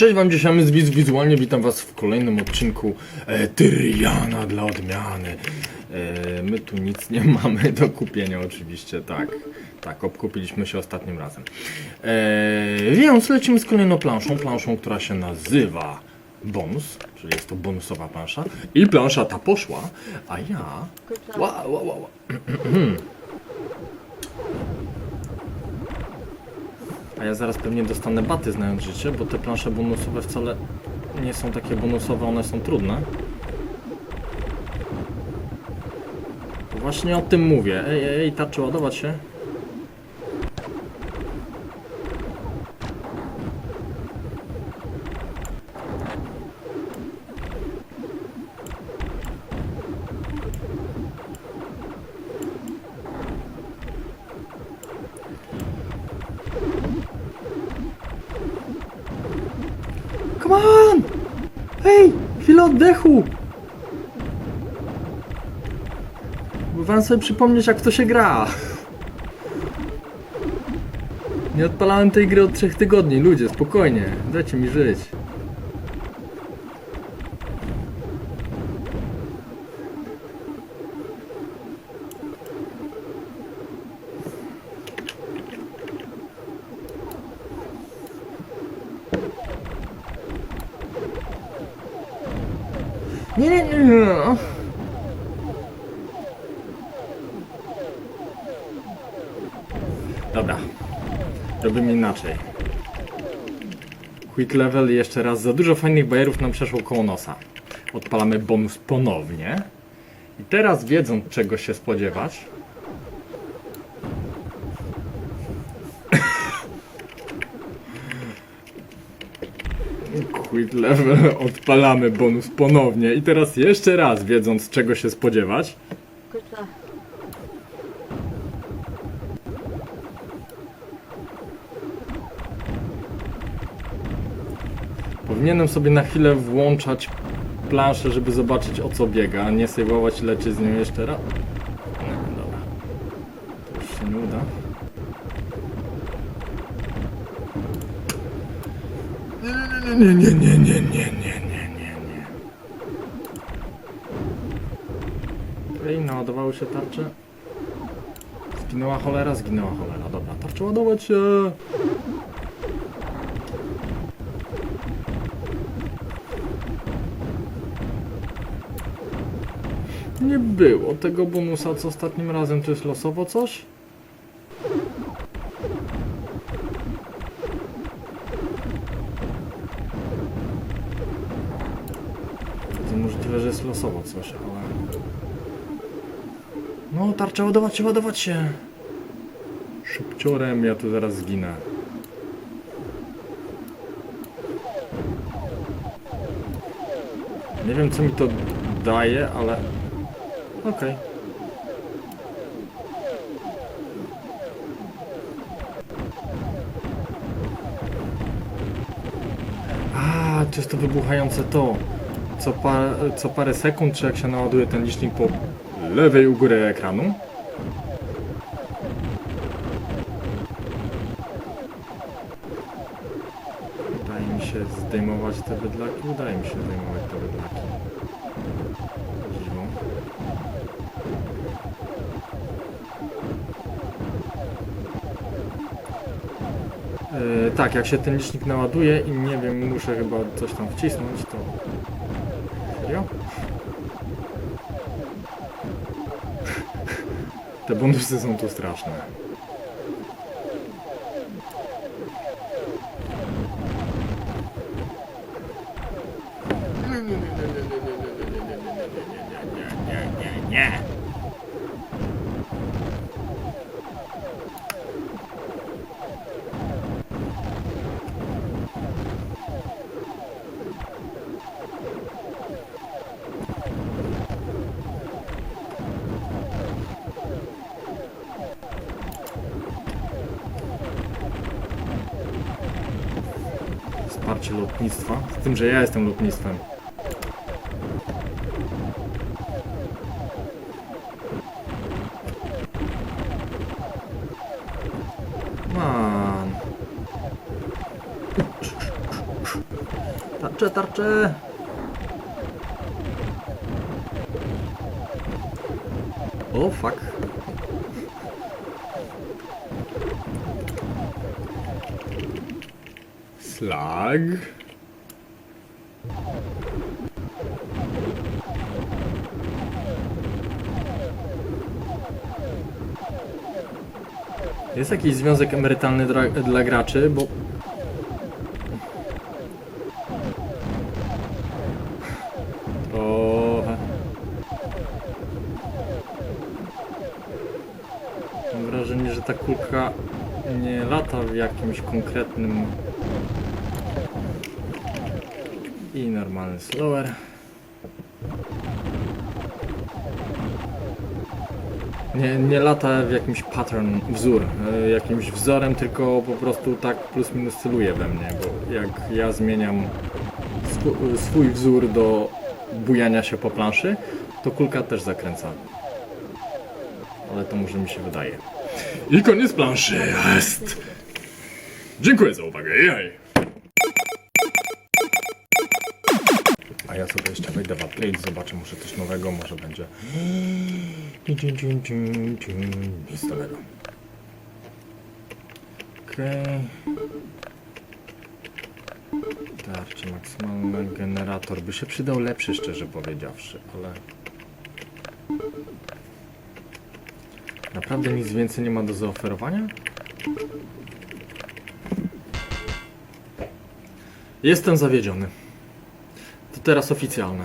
Cześć wam, dzisiaj my z Wiz Wizualnie, witam was w kolejnym odcinku e, Tyriana dla odmiany. E, my tu nic nie mamy do kupienia oczywiście, tak. Tak, obkupiliśmy się ostatnim razem. E, więc lecimy z kolejną planszą, planszą, która się nazywa Bonus, czyli jest to bonusowa plansza. I plansza ta poszła, a ja... Ła, ła, ła, ła. A ja zaraz pewnie dostanę baty znając życie, bo te plansze bonusowe wcale nie są takie bonusowe, one są trudne. Właśnie o tym mówię. Ej, ej, tarczy ładować się. Hej! Chwilę oddechu! Bo wam sobie przypomnieć jak to się gra. Nie odpalałem tej gry od trzech tygodni. Ludzie, spokojnie. Dajcie mi żyć. Nie, nie, nie. Dobra. Robimy inaczej. Quick level jeszcze raz. Za dużo fajnych bajerów nam przeszło koło nosa. Odpalamy bonus ponownie. I teraz wiedząc czego się spodziewać. Quick level odpalamy bonus ponownie. I teraz jeszcze raz wiedząc czego się spodziewać. Powinienem sobie na chwilę włączać planszę, żeby zobaczyć o co biega, a nie sejwować i lecieć z nią jeszcze raz. Nie, dobra. To już się nie uda. Nie, nie, nie, nie, nie, nie, nie, nie, nie. Ej, naładowały się tarcze. Zginęła cholera, zginęła cholera. Dobra, tarcze ładować się. Nie było tego bonusa, co ostatnim razem to jest losowo coś? Możliwe, że jest losowo coś, ale... No, tarcza, ładować się, ładować się! Szybciorem, ja tu zaraz zginę. Nie wiem, co mi to daje, ale... Okej. A, to jest to wybuchające to. Co, pa, co parę sekund, czy jak się naładuje ten licznik po lewej u góry ekranu. Udaje mi się zdejmować te bydlaki? Udaje mi się zdejmować te bydlaki. Yy, tak, jak się ten licznik naładuje i nie wiem, muszę chyba coś tam wcisnąć, to... Serio? Te bonusy są tu straszne. Wsparcie lotnictwa. Z tym, że ja jestem lotnictwem. Man. tarczę, tarczę! O, fuck. Slag. Jest jakiś związek emerytalny dla, dla graczy, bo Trochę. Mam wrażenie, że ta kulka nie lata w jakimś konkretnym i normalny slower. Nie, nie lata w jakimś pattern, wzór, e, jakimś wzorem, tylko po prostu tak plus minus celuje we mnie, bo jak ja zmieniam swój wzór do bujania się po planszy, to kulka też zakręca. Ale to może mi się wydaje. I koniec planszy, jest! Dziękuję za uwagę, jej! A ja sobie jeszcze wejdę w update, zobaczę, może coś nowego, może będzie... Nic nowego. Okej. Tarczy maksymalny generator by się przydał lepszy, szczerze powiedziawszy, ale. Naprawdę nic więcej nie ma do zaoferowania? Jestem zawiedziony. To teraz oficjalne.